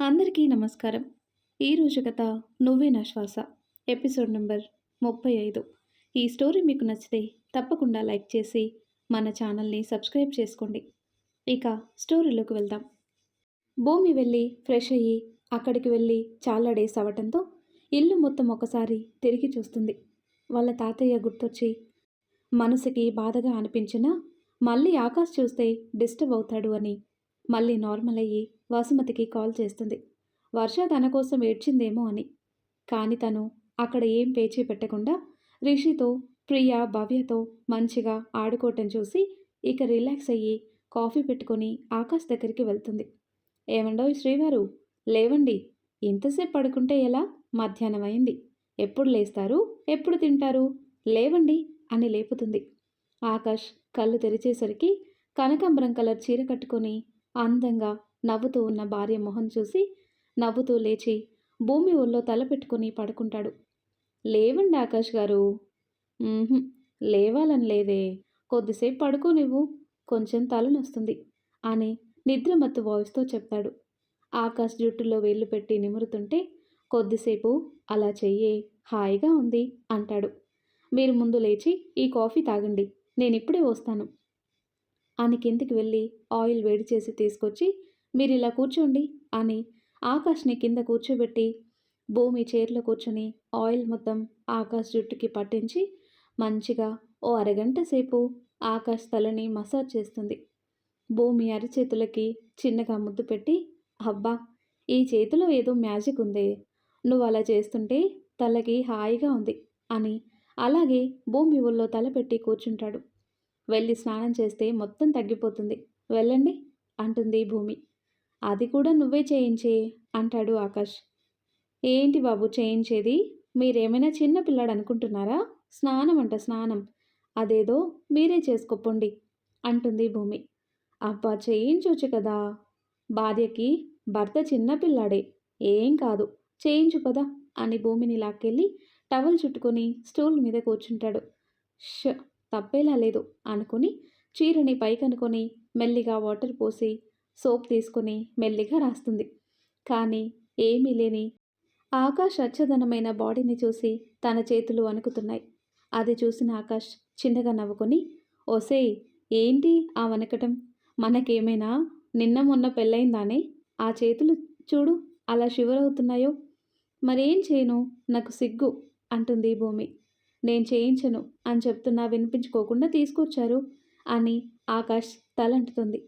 అందరికీ నమస్కారం. ఈరోజు కథ నువ్వే నా శ్వాస ఎపిసోడ్ నెంబర్ ముప్పై ఐదు. ఈ స్టోరీ మీకు నచ్చితే తప్పకుండా లైక్ చేసి మన ఛానల్ని సబ్స్క్రైబ్ చేసుకోండి. ఇక స్టోరీలోకి వెళ్దాం. భూమి వెళ్ళి ఫ్రెష్ అయ్యి అక్కడికి వెళ్ళి చాలా డేస్ అవ్వటంతో ఇల్లు మొత్తం ఒకసారి తిరిగి చూస్తుంది. వాళ్ళ తాతయ్య గుర్తొచ్చి మనసుకి బాధగా అనిపించినా మళ్ళీ ఆకాశ్ చూస్తే డిస్టర్బ్ అవుతాడు అని మళ్ళీ నార్మల్ అయ్యి వసుమతికి కాల్ చేస్తుంది. వర్ష తన కోసం ఏడ్చిందేమో అని. కానీ తను అక్కడ ఏం పేచీ పెట్టకుండా రిషితో ప్రియ భవ్యతో మంచిగా ఆడుకోవటం చూసి ఇక రిలాక్స్ అయ్యి కాఫీ పెట్టుకొని ఆకాశ్ దగ్గరికి వెళ్తుంది. ఏమండో శ్రీవారు? లేవండి. ఇంతసేపు పడుకుంటే ఎలా? మధ్యాహ్నం అయింది. ఎప్పుడు లేస్తారు? ఎప్పుడు తింటారు? లేవండి అని లేపుతుంది. ఆకాష్ కళ్ళు తెరిచేసరికి కనకాంబరం కలర్ చీర కట్టుకొని అందంగా నవ్వుతూ ఉన్న భార్య మొహం చూసి నవ్వుతూ లేచి భూమి ఒళ్ళో తల పెట్టుకుని పడుకుంటాడు. లేవండి ఆకాష్ గారు. లేవాలని లేదే. కొద్దిసేపు పడుకో నువ్వు కొంచెం తలనొస్తుంది అని నిద్రమత్తు వాయిస్తో చెప్తాడు. ఆకాష్ జుట్టులో వేళ్ళు పెట్టి నిమురుతుంటే కొద్దిసేపు అలా చెయ్యే. హాయిగా ఉంది. అంటాడు. మీరు ముందు లేచి ఈ కాఫీ తాగండి. నేను ఇప్పుడే వస్తాను. అని కిందికి వెళ్ళి ఆయిల్ వేడి చేసి తీసుకొచ్చి మీరు ఇలా కూర్చోండి అని ఆకాష్ని కింద కూర్చోబెట్టి భూమి చైర్లో కూర్చొని ఆయిల్ మొత్తం ఆకాష్ జుట్టుకి పట్టించి మంచిగా ఓ అరగంట సేపు ఆకాష్ తలని మసాజ్ చేస్తుంది. భూమి అరిచేతులకి చిన్నగా ముద్దు పెట్టి అబ్బా ఈ చేతిలో ఏదో మ్యాజిక్ ఉందే నువ్వు అలా చేస్తుంటే తలకి హాయిగా ఉంది అని అలాగే భూమి ఒళ్ళో తలపెట్టి కూర్చుంటాడు. వెళ్ళి స్నానం చేస్తే మొత్తం తగ్గిపోతుంది. వెళ్ళండి అంటుంది భూమి. అది కూడా నువ్వే చేయించే అంటాడు ఆకాష్. ఏంటి బాబు చేయించేది? మీరేమైనా చిన్న పిల్లాడు అనుకుంటున్నారా స్నానం అంట స్నానం. అదేదో మీరే చేసుకోపండి అంటుంది భూమి. అబ్బా చేయించవచ్చు కదా. భార్యకి భర్త చిన్న పిల్లాడే ఏం కాదు. చేయించు కదా అని భూమిని లాక్కెళ్ళి టవల్ చుట్టుకొని స్టూల్ మీద కూర్చుంటాడు. ష తప్పేలా లేదు అనుకుని చీరని పైకనుకొని మెల్లిగా వాటర్ పోసి సోప్ తీసుకొని మెల్లిగా రాస్తుంది. కానీ ఏమీ లేని ఆకాష్ అచ్చదనమైన బాడీని చూసి తన చేతులు వణుకుతున్నాయి. అది చూసిన ఆకాష్ చిన్నగా నవ్వుకొని ఓసేయ్ ఏంటి ఆ వణకటం? మనకేమైనా నిన్న మొన్న పెళ్ళయిందానే? ఆ చేతులు చూడు అలా షివరవుతున్నాయో? మరేం చేయను? నాకు సిగ్గు అంటుంది భూమి. నేను చేయించను అని చెప్తున్నా వినిపించుకోకుండా తీసుకొచ్చారు అని ఆకాష్ తలంటుతుంది.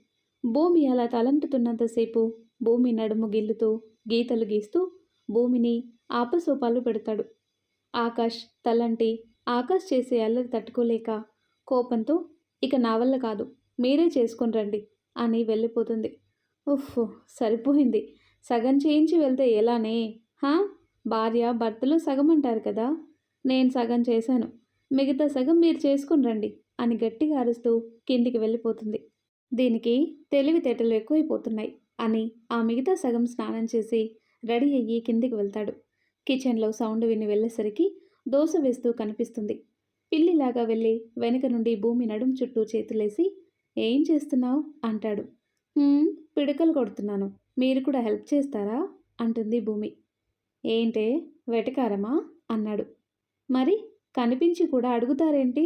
భూమి అలా తలంటుతున్నంతసేపు భూమి నడుము గిల్లుతూ గీతలు గీస్తూ భూమిని ఆపసోపాలు పెడతాడు. ఆకాష్ తలంటి ఆకాష్ చేసే అల్లరి తట్టుకోలేక కోపంతో ఇక నా వల్ల కాదు మీరే చేసుకుని రండి అని వెళ్ళిపోతుంది. ఉఫ్ సరిపోయింది. సగం చేయించి వెళ్తే ఎలానే? హా? భార్య భర్తలు సగం అంటారు కదా? నేను సగం చేశాను. మిగతా సగం మీరు చేసుకుని రండి అని గట్టిగా అరుస్తూ కిందికి వెళ్ళిపోతుంది. దీనికి తెలివితేటలు ఎక్కువైపోతున్నాయి అని ఆ మిగతా సగం స్నానం చేసి రెడీ అయ్యి కిందికి వెళ్తాడు. కిచెన్లో సౌండ్ విని వెళ్ళేసరికి దోశ వేస్తూ కనిపిస్తుంది. పిల్లిలాగా వెళ్ళి వెనక నుండి భూమి నడుం చుట్టూ చేతులేసి ఏం చేస్తున్నావు? అంటాడు. పిడకలు కొడుతున్నాను. మీరు కూడా హెల్ప్ చేస్తారా? అంటుంది భూమి. ఏంటే వెటకారమా? అన్నాడు. మరి కనిపించి కూడా అడుగుతారేంటి?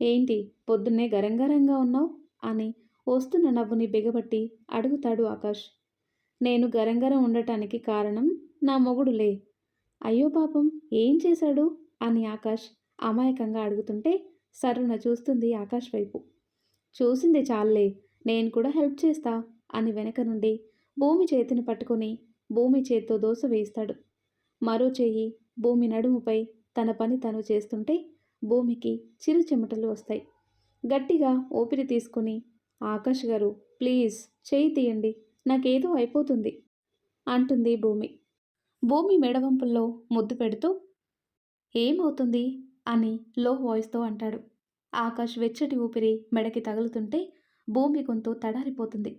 ఏంటి పొద్దున్నే గరంగరంగా ఉన్నావు? అని వస్తున్న నవ్వుని బిగబట్టి అడుగుతాడు ఆకాష్. నేను గరంగరం ఉండటానికి కారణం నా మొగుడులే. అయ్యో పాపం ఏం చేశాడు? అని ఆకాష్ అమాయకంగా అడుగుతుంటే సరున చూస్తుంది ఆకాష్ వైపు. చూసింది చాలే నేను కూడా హెల్ప్ చేస్తా అని వెనక నుండి భూమి చేతిని పట్టుకొని భూమి చేత్తో దోశ వేయిస్తాడు. మరో చెయ్యి భూమి నడుముపై తన పని తను చేస్తుంటే భూమికి చిరు చెమటలు వస్తాయి. గట్టిగా ఊపిరి తీసుకుని ఆకాష్ గారు ప్లీజ్ చేయి తీయండి నాకేదో అయిపోతుంది అంటుంది భూమి. భూమి మెడవంపుల్లో ముద్దు పెడుతూ ఏమవుతుంది? అని లో వాయిస్తో అంటాడు. ఆకాష్ వెచ్చటి ఊపిరి మెడకి తగులుతుంటే భూమి గొంతు తడారిపోతుంది.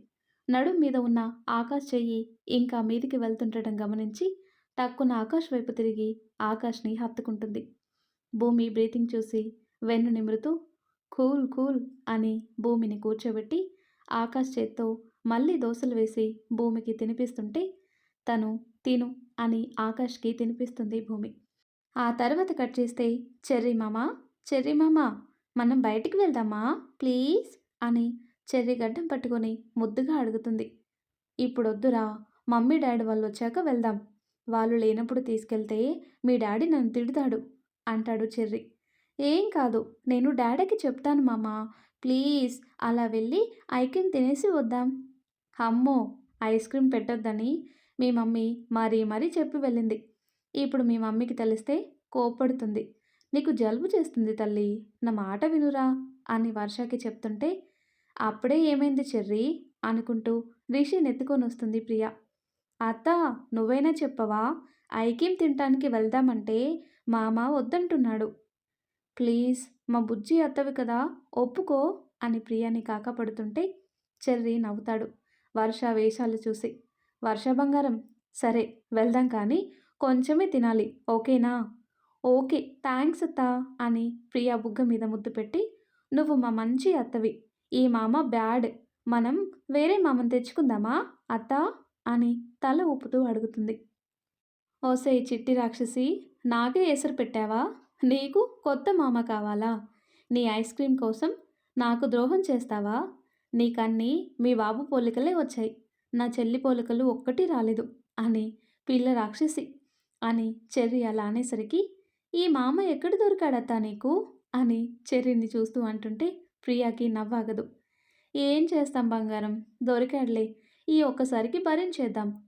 నడుం మీద ఉన్న ఆకాష్ చెయ్యి ఇంకా మీదికి వెళ్తుండటం గమనించి టక్కున ఆకాష్ వైపు తిరిగి ఆకాష్ని హత్తుకుంటుంది. భూమి బ్రీతింగ్ చూసి వెన్ను నిమురుతూ కూల్ కూల్ అని భూమిని కూర్చోబెట్టి ఆకాష్ చేత్తో మళ్ళీ దోశలు వేసి భూమికి తినిపిస్తుంటే తను తిను అని ఆకాష్కి తినిపిస్తుంది భూమి. ఆ తర్వాత కట్ చేస్తే చెర్రీ మామ చెర్రీ మామ మనం బయటికి వెళ్దామా ప్లీజ్? అని చెర్రీ గడ్డం పట్టుకొని ముద్దుగా అడుగుతుంది. ఇప్పుడొద్దురా మమ్మీ డాడీ వాళ్ళు వచ్చాక వెళ్దాం. వాళ్ళు లేనప్పుడు తీసుకెళ్తే మీ డాడీ నన్ను తిడతాడు అంటాడు చెర్రీ. ఏం కాదు. నేను డాడీకి చెప్తాను మామ. ప్లీజ్ అలా వెళ్ళి ఐక్యం తినేసి వద్దాం. అమ్మో! ఐస్ క్రీమ్ పెట్టొద్దని మీ మమ్మీ మరీ మరీ చెప్పి వెళ్ళింది. ఇప్పుడు మీ మమ్మీకి తెలిస్తే కోప్పడుతుంది. నీకు జలుబు చేస్తుంది తల్లి. నా మాట వినురా అని వర్షకి చెప్తుంటే అప్పుడే ఏమైంది చెర్రీ అనుకుంటూ రిషి నెత్తుకొని వస్తుంది ప్రియ. అత్త నువ్వైనా చెప్పవా? ఐక్యం తినటానికి వెళ్దామంటే మామ వద్దంటున్నాడు. ప్లీజ్ మా బుజ్జి అత్తవి కదా ఒప్పుకో అని ప్రియాని కాకపడుతుంటే చెర్రీ నవ్వుతాడు. వర్ష వేషాలు చూసి వర్ష బంగారం సరే వెళ్దాం కానీ కొంచెమే తినాలి ఓకేనా? ఓకే థ్యాంక్స్ అత్త అని ప్రియా బుగ్గ మీద ముద్దు పెట్టి నువ్వు మా మంచి అత్తవి ఈ మామ బ్యాడ్ మనం వేరే మామను తెచ్చుకుందామా అత్త అని తల ఊపుతూ అడుగుతుంది. ఓసే చిట్టి రాక్షసి నాకే ఎసరు పెట్టావా? నీకు కొత్త మామ కావాలా? నీ ఐస్ క్రీమ్ కోసం నాకు ద్రోహం చేస్తావా? నీకన్నీ మీ బాబు పోలికలే వచ్చాయి. నా చెల్లి పోలికలు ఒక్కటి రాలేదు అని పిల్ల రాక్షసి అని చెర్రి అలా అనేసరికి ఈ మామ ఎక్కడ దొరికాడత్తా నీకు? అని చెర్రిని చూస్తూ అంటుంటే ప్రియాకి నవ్వాగదు. ఏం చేస్తాం బంగారం? దొరికాడులే. ఈ ఒక్కసారికి భరించేద్దాం.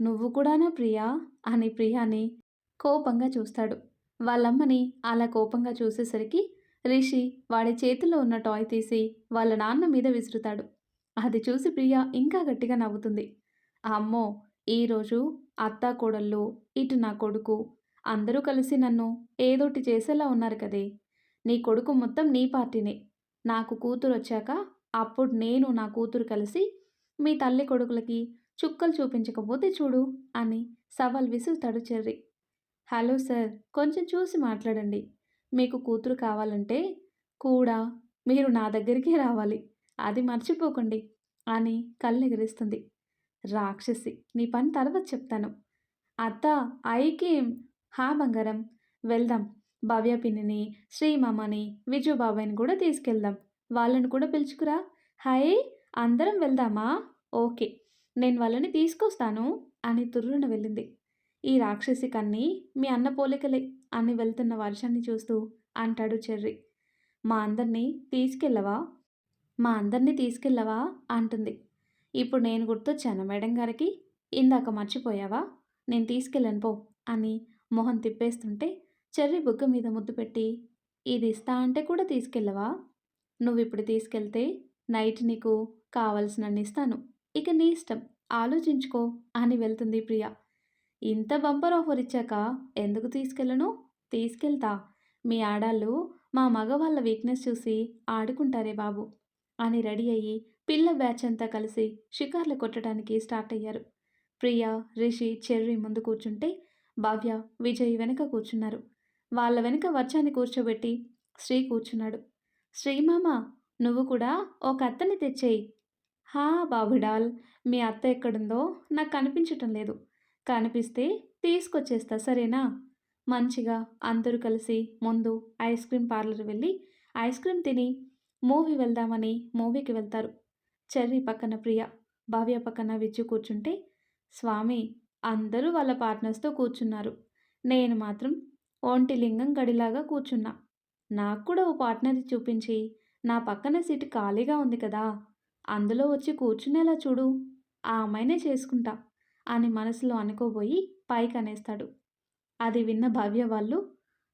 నువ్వు కూడానా ప్రియా? అని ప్రియాని కోపంగా చూస్తాడు. వాళ్ళమ్మని అలా కోపంగా చూసేసరికి రిషి వాడి చేతిలో ఉన్న టాయ్ తీసి వాళ్ళ నాన్న మీద విసురుతాడు. అది చూసి ప్రియ ఇంకా గట్టిగా నవ్వుతుంది. అమ్మో ఈరోజు అత్త కోడళ్ళు ఇటు నా కొడుకు అందరూ కలిసి నన్ను ఏదోటి చేసేలా ఉన్నారు కదే. నీ కొడుకు మొత్తం నీ పార్టీనే. నాకు కూతురు వచ్చాక అప్పుడు నేను నా కూతురు కలిసి మీ తల్లి కొడుకులకి చుక్కలు చూపించకపోతే చూడు అని సవాల్ విసురుతాడు చెర్రి. హలో సార్ కొంచెం చూసి మాట్లాడండి. మీకు కూతురు కావాలంటే కూడా మీరు నా దగ్గరికి రావాలి. అది మర్చిపోకండి అని కళ్ళెగిరిస్తుంది రాక్షసి నీ పని తర్వాత చెప్తాను. అత్త ఐకేం? హా బంగారం. వెళ్దాం. భవ్య పిన్నిని శ్రీమామని విజయబాబాయిని కూడా తీసుకెళ్దాం. వాళ్ళని కూడా పిలుచుకురా. హాయ్ అందరం వెళ్దామా? ఓకే. నేను వాళ్ళని తీసుకొస్తాను అని తుర్రున వెళ్ళింది. ఈ రాక్షసి కన్ని మీ అన్న పోలికలే అని వెళ్తున్న వర్షాన్ని చూస్తూ అంటాడు చెర్రి. మా అందరినీ తీసుకెళ్ళవా? మా అందరినీ తీసుకెళ్ళవా? అంటుంది. ఇప్పుడు నేను గుర్తొచ్చాను మేడం గారికి. ఇందాక మర్చిపోయావా? నేను తీసుకెళ్ళను పో అని మొహం తిప్పేస్తుంటే చెర్రి బుగ్గ మీద ముద్దు పెట్టి ఇది ఇస్తా అంటే కూడా తీసుకెళ్ళవా? నువ్వు ఇప్పుడు తీసుకెళ్తే నైట్ నీకు కావలసినన్ని ఇస్తాను. ఇక నీ ఇష్టం. ఆలోచించుకో అని వెళ్తుంది ప్రియ. ఇంత బంపర్ ఆఫర్ ఇచ్చాక ఎందుకు తీసుకెళ్ళను? తీసుకెళ్తా. మీ ఆడాళ్ళు మా మగవాళ్ళ వీక్నెస్ చూసి ఆడుకుంటారే బాబు అని రెడీ అయ్యి పిల్ల బ్యాచ్ అంతా కలిసి షికార్లు కొట్టడానికి స్టార్ట్ అయ్యారు. ప్రియ రిషి చెర్రీ ముందు కూర్చుంటే భవ్య విజయ్ వెనక కూర్చున్నారు. వాళ్ళ వెనుక వర్షాన్ని కూర్చోబెట్టి శ్రీ కూర్చున్నాడు. శ్రీమామ నువ్వు కూడా ఒక అత్తని తెచ్చేయి. హా బాబుడాల్ మీ అత్త ఎక్కడుందో నాకు కనిపించటం లేదు. కనిపిస్తే తీసుకొచ్చేస్తా సరేనా? మంచిగా అందరూ కలిసి ముందు ఐస్ క్రీమ్ పార్లర్ వెళ్ళి ఐస్ క్రీమ్ తిని మూవీ వెళ్దామని మూవీకి వెళ్తారు. చెర్రీ పక్కన ప్రియ భావ్య పక్కన విచ్చు కూర్చుంటే స్వామి అందరూ వాళ్ళ పార్ట్నర్స్తో కూర్చున్నారు. నేను మాత్రం ఒంటి లింగం గడిలాగా కూర్చున్నా. నాకు కూడా ఓ పార్ట్నర్ చూపించి నా పక్కన సీటు ఖాళీగా ఉంది కదా అందులో వచ్చి కూర్చునేలా చూడు. ఆ అమ్మాయినే చేసుకుంటా. అని మనసులో అనుకోబోయి పైకి అనేస్తాడు అది విన్న భవ్య వాళ్ళు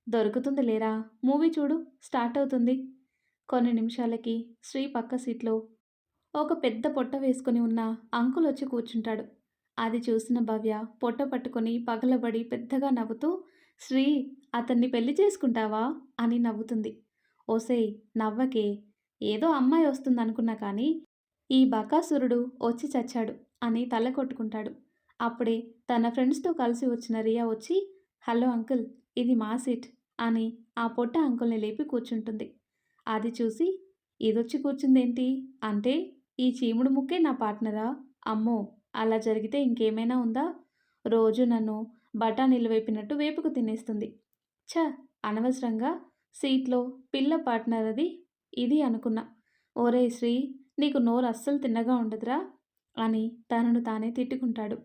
దొరుకుతుంది లేరా? మూవీ చూడు స్టార్ట్ అవుతుంది. కొన్ని నిమిషాలకి శ్రీ పక్క సీట్లో ఒక పెద్ద పొట్ట వేసుకుని ఉన్న అంకుల్ వచ్చి కూర్చుంటాడు. అది చూసిన భవ్య పొట్ట పట్టుకొని పగలబడి పెద్దగా నవ్వుతూ శ్రీ అతన్ని పెళ్ళి చేసుకుంటావా? అని నవ్వుతుంది. ఓసేయ్ నవ్వకే. ఏదో అమ్మాయి వస్తుందనుకున్నా కానీ ఈ బకాసురుడు వచ్చి చచ్చాడు అని తల కొట్టుకుంటాడు. అప్పుడే తన ఫ్రెండ్స్తో కలిసి వచ్చిన రియా వచ్చి హలో అంకుల్ ఇది మా సీట్ అని ఆ పొట్ట అంకుల్ని లేపి కూర్చుంటుంది. అది చూసి ఇదొచ్చి కూర్చుందేంటి? అంటే ఈ చీముడు ముక్కే నా పార్ట్నరా? అమ్మో అలా జరిగితే ఇంకేమైనా ఉందా? రోజు నన్ను బఠానీలు వేపినట్టు వేపుకు తినేస్తుంది. ఛ అనవసరంగా సీట్లో పిల్ల పార్ట్నర్ అది ఇది అనుకున్నా. ఓరే శ్రీ నీకు నోరు అస్సలు తిన్నగా ఉండదురా అని తనను తానే తిట్టుకుంటాడు.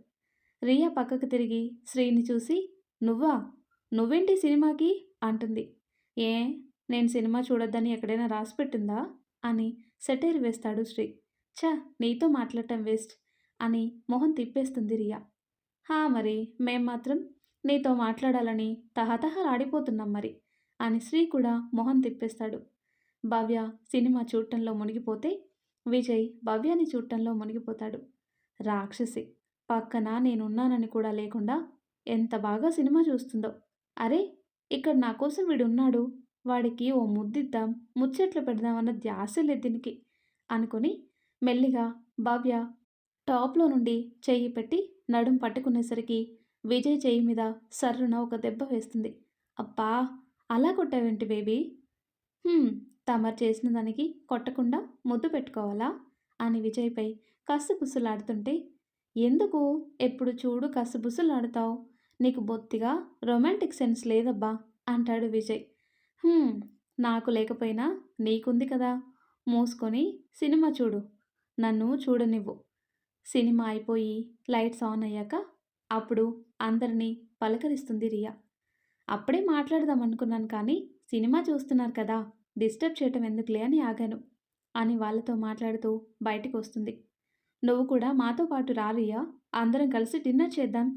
రియా పక్కకు తిరిగి శ్రీని చూసి నువ్వా? నువ్వేంటి సినిమాకి? అంటుంది. ఏ నేను సినిమా చూడొద్దని ఎక్కడైనా రాసి పెట్టిందా? అని సెటైర్ వేస్తాడు శ్రీ. చ నీతో మాట్లాడటం వేస్ట్ అని మొహం తిప్పేస్తుంది రియా. హా మరి మేం మాత్రం నీతో మాట్లాడాలని తహతహలాడిపోతున్నాం మరి అని శ్రీ కూడా మొహం తిప్పేస్తాడు. భవ్య సినిమా చూడటంలో మునిగిపోతే విజయ్ భవ్యాని చూడటంలో మునిగిపోతాడు. రాక్షసి. పక్కన నేనున్నానని కూడా లేకుండా ఎంత బాగా సినిమా చూస్తుందో. అరే ఇక్కడ నా కోసం వీడున్నాడు. వాడికి ఓ ముద్దిద్దాం ముచ్చట్లు పెడదామన్న ధ్యాస లేదు దీనికి అనుకుని మెల్లిగా భవ్య టాప్లో నుండి చెయ్యి పెట్టి నడుం పట్టుకునేసరికి విజయ్ చెయ్యి మీద సర్రున ఒక దెబ్బ వేస్తుంది. అబ్బా అలా కొట్టావేంటి బేబీ? తమరు చేసిన దానికి కొట్టకుండా ముద్దు పెట్టుకోవాలా? అని విజయ్పై కస్సుబుస్సులాడుతుంటే ఎందుకు? ఎప్పుడు చూడు కసుబుసులాడతావు. నీకు బొత్తిగా రొమాంటిక్ సెన్స్ లేదబ్బా అంటాడు విజయ్. నాకు లేకపోయినా నీకుంది కదా. మూసుకొని సినిమా చూడు. నన్ను చూడనివ్వు. సినిమా అయిపోయి లైట్స్ ఆన్ అయ్యాక అప్పుడు అందరినీ పలకరిస్తుంది రియా. అప్పుడే మాట్లాడదాం అనుకున్నాను కానీ సినిమా చూస్తున్నారు కదా. డిస్టర్బ్ చేయటం ఎందుకులే అని ఆగాను. అని వాళ్ళతో మాట్లాడుతూ బయటికి వస్తుంది. నువ్వు కూడా మాతో పాటు రారియా అందరం కలిసి డిన్నర్ చేద్దాం.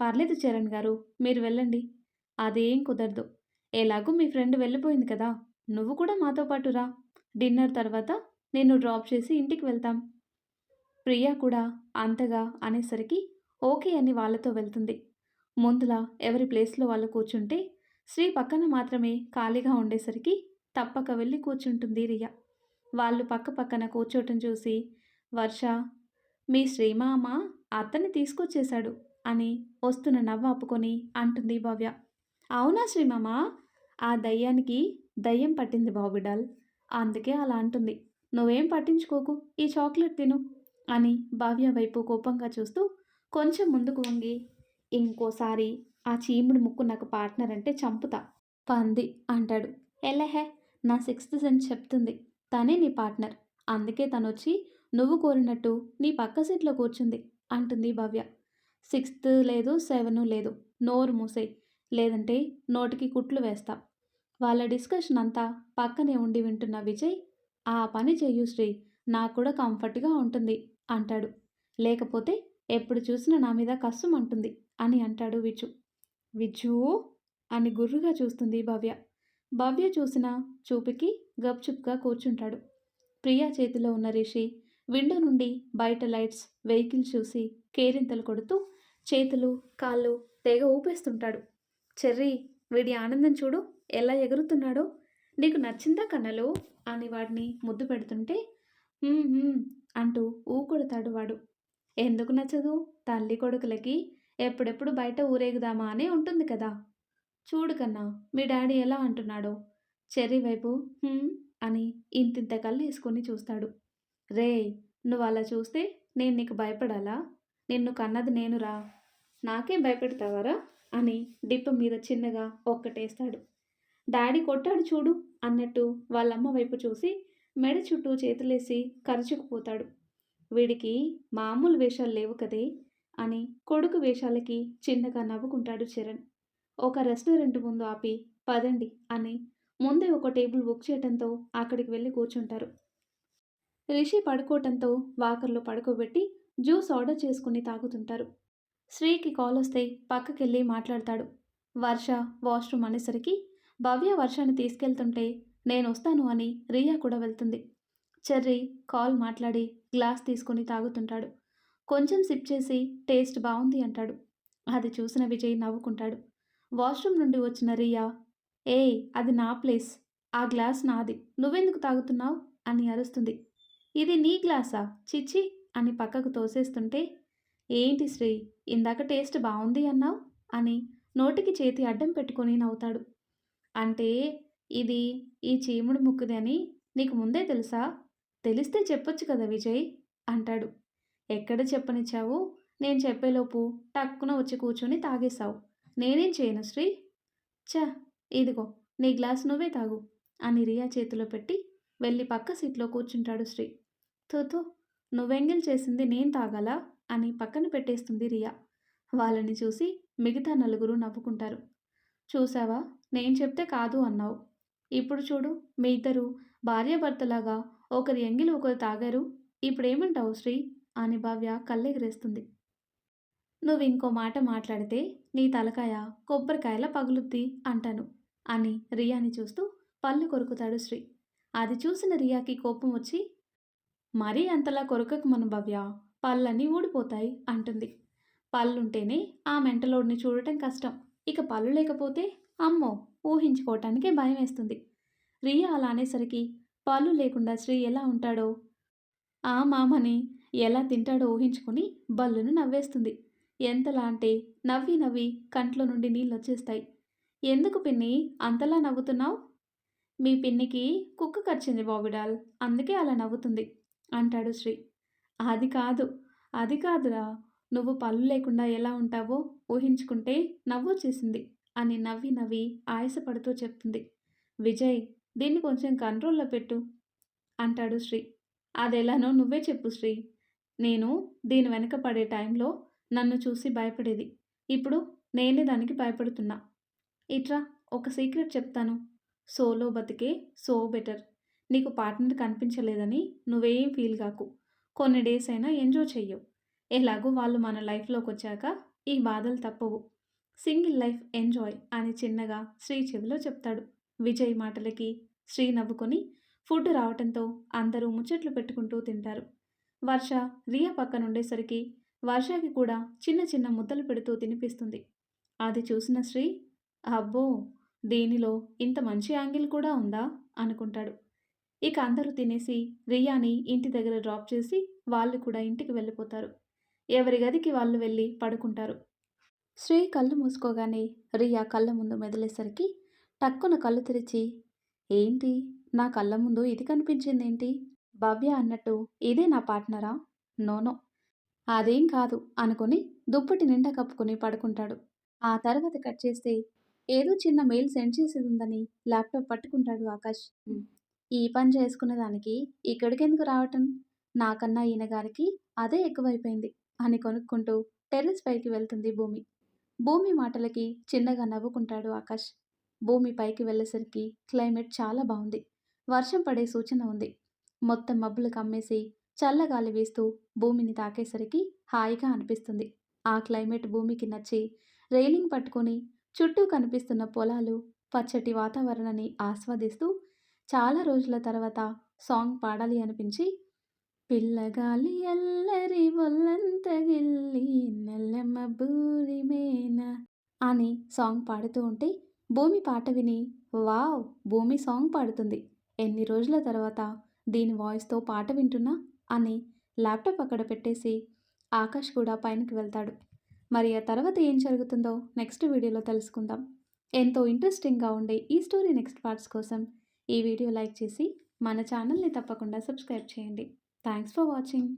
పర్లేదు చరణ్ గారు మీరు వెళ్ళండి. అదేం కుదరదు. ఎలాగో మీ ఫ్రెండ్ వెళ్ళిపోయింది కదా. నువ్వు కూడా మాతో పాటు రా. డిన్నర్ తర్వాత నేను డ్రాప్ చేసి ఇంటికి వెళ్తాం. ప్రియా కూడా అంతగా అనేసరికి ఓకే అని వాళ్ళతో వెళ్తుంది. ముందులా ఎవరి ప్లేస్లో వాళ్ళు కూర్చుంటే శ్రీ పక్కన మాత్రమే ఖాళీగా ఉండేసరికి తప్పక వెళ్ళి కూర్చుంటుంది రియా. వాళ్ళు పక్క పక్కన కూర్చోటం చూసి వర్ష మీ శ్రీమామ అతన్ని తీసుకొచ్చేశాడు అని వస్తున్న నవ్వు ఆపుకొని అంటుంది భవ్య. అవునా శ్రీమామ? ఆ దయ్యానికి దయ్యం పట్టింది బాబుడాల్ అందుకే అలా అంటుంది. నువ్వేం పట్టించుకోకు ఈ చాక్లెట్ తిను అని భవ్య వైపు కోపంగా చూస్తూ కొంచెం ముందుకు వంగి ఇంకోసారి ఆ చీముడు ముక్కు నాకు పార్ట్నర్ అంటే చంపుతా పంది అంటాడు. ఎలహే నా సిక్స్త్ సెన్స్ చెప్తుంది. తనే నీ పార్ట్నర్. అందుకే తను వచ్చి నువ్వు కోరినట్టు నీ పక్క సీట్లో కూర్చుంది అంటుంది భవ్య. సిక్స్త్ లేదు సెవెన్ లేదు నోరు మూసేయ్. లేదంటే నోటికి కుట్లు వేస్తా. వాళ్ళ డిస్కషన్ అంతా పక్కనే ఉండి వింటున్న విజయ్ ఆ పని చెయ్యు శ్రీ నాకు కూడా కంఫర్ట్గా ఉంటుంది అంటాడు. లేకపోతే ఎప్పుడు చూసినా నా మీద కష్టమంటుంది అని అంటాడు విజు. విజు? అని గుర్రుగా చూస్తుంది భవ్య. భవ్య చూసిన చూపికి గప్చుప్గా కూర్చుంటాడు. ప్రియా చేతిలో ఉన్న రిషి విండో నుండి బయట లైట్స్ వెహికల్ చూసి కేరింతలు కొడుతూ చేతులు కాళ్ళు తెగ ఊపేస్తుంటాడు. చెర్రీ వీడి ఆనందం చూడు ఎలా ఎగురుతున్నాడో? నీకు నచ్చిందా కన్నలు? అని వాడిని ముద్దు పెడుతుంటే అంటూ ఊ అంటూ ఊకొడతాడు వాడు. ఎందుకు నచ్చదు? తల్లి కొడుకులకి ఎప్పుడెప్పుడు బయట ఊరేగుదామా? అనే ఉంటుంది కదా. చూడు కన్నా మీ డాడీ ఎలా అంటున్నాడో? చెర్రీ వైపు అని ఇంతింత కళ్ళు వేసుకొని చూస్తాడు. రే నువ్వు అలా చూస్తే నేను నీకు భయపడాలా? నిన్ను కన్నది నేనురా. నాకేం భయపెడతావారా? అని డిప్ప మీద చిన్నగా ఒక్కటేస్తాడు. డాడీ కొట్టాడు చూడు అన్నట్టు వాళ్ళమ్మ వైపు చూసి మెడ చుట్టూ చేతులేసి కరుచుకుపోతాడు. వీడికి మామూలు వేషాలు లేవు కదే అని కొడుకు వేషాలకి చిన్నగా నవ్వుకుంటాడు చరణ్. ఒక రెస్టారెంట్ ముందు ఆపి పదండి అని ముందే ఒక టేబుల్ బుక్ చేయటంతో అక్కడికి వెళ్ళి కూర్చుంటారు. రిషి పడుకోవటంతో వాకర్లో పడుకోబెట్టి జ్యూస్ ఆర్డర్ చేసుకుని తాగుతుంటారు. శ్రీకి కాల్ వస్తే పక్కకెళ్ళి మాట్లాడతాడు. వర్ష వాష్రూమ్ అనేసరికి భవ్య వర్షాన్ని తీసుకెళ్తుంటే నేను వస్తాను అని రియా కూడా వెళ్తుంది. చెర్రీ కాల్ మాట్లాడి గ్లాస్ తీసుకుని తాగుతుంటాడు. కొంచెం సిప్ చేసి టేస్ట్ బాగుంది అంటాడు. అది చూసిన విజయ్ నవ్వుకుంటాడు. వాష్రూమ్ నుండి వచ్చిన రియా ఏయ్ అది నా ప్లేస్. ఆ గ్లాస్ నాది. నువ్వెందుకు తాగుతున్నావు? అని అరుస్తుంది. ఇది నీ గ్లాసా? చిచ్చి అని పక్కకు తోసేస్తుంటే ఏంటి శ్రీ? ఇందాక టేస్ట్ బాగుంది అన్నావు? అని నోటికి చేతి అడ్డం పెట్టుకొని నవ్వుతాడు. అంటే ఇది ఈ చీముడు ముక్కుది అని నీకు ముందే తెలుసా? తెలిస్తే చెప్పొచ్చు కదా విజయ్? అంటాడు. ఎక్కడ చెప్పనిచ్చావు? నేను చెప్పేలోపు టక్కున వచ్చి కూర్చొని తాగేశావు. నేనేం చేయను శ్రీ? చ ఇదిగో నీ గ్లాస్ నువ్వే తాగు అని రియా చేతిలో పెట్టి వెళ్ళి పక్క సీట్లో కూర్చుంటాడు శ్రీ. తూతూ నువ్వెంగిల్ చేసింది నేను తాగాలా? అని పక్కన పెట్టేస్తుంది రియా. వాళ్ళని చూసి మిగతా నలుగురు నవ్వుకుంటారు. చూసావా నేను చెప్తే కాదు అన్నావు. ఇప్పుడు చూడు మీ ఇద్దరు భార్యాభర్తలాగా ఒకరి ఎంగిలి ఒకరు తాగారు. ఇప్పుడేమంటావు శ్రీ? అని భవ్య కళ్ళెగరేస్తుంది. నువ్వు ఇంకో మాట మాట్లాడితే నీ తలకాయ కొబ్బరికాయల పగులుద్ది అంటాను అని రియాని చూస్తూ పళ్ళు కొరుకుతాడు శ్రీ. అది చూసిన రియాకి కోపం వచ్చి మరీ అంతలా కొరకకు మన భవ్య పళ్ళన్నీ ఊడిపోతాయి అంటుంది. పళ్ళుంటేనే ఆ మెంటలోడిని చూడటం కష్టం. ఇక పళ్ళు లేకపోతే అమ్మో! ఊహించుకోవటానికే భయం వేస్తుంది రియా అలా అనేసరికి పళ్ళు లేకుండా శ్రీ ఎలా ఉంటాడో? ఆ మామని ఎలా తింటాడో ఊహించుకొని బల్లును నవ్వేస్తుంది. ఎంతలా అంటే నవ్వి నవ్వి కంట్లో నుండి నీళ్ళు వచ్చేస్తాయి ఎందుకు పిన్ని? అంతలా నవ్వుతున్నావు? మీ పిన్నికి కుక్క కరిచింది బాబిడాల్. అందుకే అలా నవ్వుతుంది. అంటాడు శ్రీ. అది కాదు అది కాదురా. నువ్వు పళ్ళు లేకుండా ఎలా ఉంటావో ఊహించుకుంటే నవ్వొచ్చేసింది అని నవ్వి నవ్వి ఆయాసపడుతూ చెప్తుంది. విజయ్ దీన్ని కొంచెం కంట్రోల్లో పెట్టు అంటాడు శ్రీ. అదెలానో నువ్వే చెప్పు శ్రీ. నేను దీని వెనక పడే టైంలో నన్ను చూసి భయపడేది. ఇప్పుడు నేనే దానికి భయపడుతున్నా. ఇట్రా ఒక సీక్రెట్ చెప్తాను. సోలో బతికే సో బెటర్. నీకు పార్ట్నర్ కనిపించలేదని నువ్వేం ఫీల్ కాకు. కొన్ని డేస్ అయినా ఎంజాయ్ చెయ్యవు. ఎలాగో వాళ్ళు మన లైఫ్లోకి వచ్చాక ఈ బాధలు తప్పవు. సింగిల్ లైఫ్ ఎంజాయ్ అని చిన్నగా శ్రీ చెవిలో చెప్తాడు. విజయ్ మాటలకి శ్రీ నవ్వుకొని ఫుడ్ రావటంతో అందరూ ముచ్చట్లు పెట్టుకుంటూ తింటారు. వర్ష రియా పక్కన ఉండేసరికి వర్షకి కూడా చిన్న చిన్న ముద్దలు పెడుతూ తినిపిస్తుంది. అది చూసిన శ్రీ అబ్బో దీనిలో ఇంత మంచి యాంగిల్ కూడా ఉందా? అనుకుంటాడు. ఇక అందరూ తినేసి రియాని ఇంటి దగ్గర డ్రాప్ చేసి వాళ్ళు కూడా ఇంటికి వెళ్ళిపోతారు. ఎవరి గదికి వాళ్ళు వెళ్ళి పడుకుంటారు. శ్రీ కళ్ళు మూసుకోగానే రియా కళ్ళ ముందు మెదిలేసరికి టక్కున కళ్ళు తెరిచి ఏంటి? నా కళ్ళ ముందు ఇది కనిపించిందేంటి? భవ్య అన్నట్టు ఇదే నా పార్ట్నరా? నోనో అదేం కాదు అనుకుని దుప్పటి నిండా కప్పుకుని పడుకుంటాడు. ఆ తర్వాత కట్ చేస్తే ఏదో చిన్న మెయిల్ సెండ్ చేసేది ఉందని ల్యాప్టాప్ పట్టుకుంటాడు ఆకాష్. ఈ పని చేసుకునేదానికి ఇక్కడికి ఇక్కడికెందుకు రావటం? నాకన్నా ఈయన గారికి అదే ఎక్కువైపోయింది అని కొనుక్కుంటూ టెర్రస్ పైకి వెళ్తుంది భూమి. భూమి మాటలకి చిన్నగా నవ్వుకుంటాడు ఆకాష్. భూమి పైకి వెళ్ళేసరికి క్లైమేట్ చాలా బాగుంది. వర్షం పడే సూచన ఉంది. మొత్తం మబ్బులు కమ్మేసి చల్లగాలి వేస్తూ భూమిని తాకేసరికి హాయిగా అనిపిస్తుంది. ఆ క్లైమేట్ భూమికి నచ్చి రైలింగ్ పట్టుకొని చుట్టూ కనిపిస్తున్న పొలాలు పచ్చటి వాతావరణాన్ని ఆస్వాదిస్తూ చాలా రోజుల తర్వాత సాంగ్ పాడాలి అనిపించి పిల్లగాలి అల్లరి ఒల్లంత గిల్లి నల్లమ్మ అని సాంగ్ పాడుతూ ఉంటే భూమి పాట విని వావ్ భూమి సాంగ్ పాడుతుంది. ఎన్ని రోజుల తర్వాత దీని వాయిస్తో పాట వింటున్నా అని ల్యాప్టాప్ అక్కడ పెట్టేసి ఆకాష్ కూడా పైనకి వెళ్తాడు. మరి ఆ తర్వాత ఏం జరుగుతుందో నెక్స్ట్ వీడియోలో తెలుసుకుందాం. ఎంతో ఇంట్రెస్టింగ్గా ఉండే ఈ స్టోరీ నెక్స్ట్ పార్ట్స్ కోసం ఈ వీడియో లైక్ చేసి మన ఛానల్ని తప్పకుండా సబ్స్క్రైబ్ చేయండి. Thanks for watching.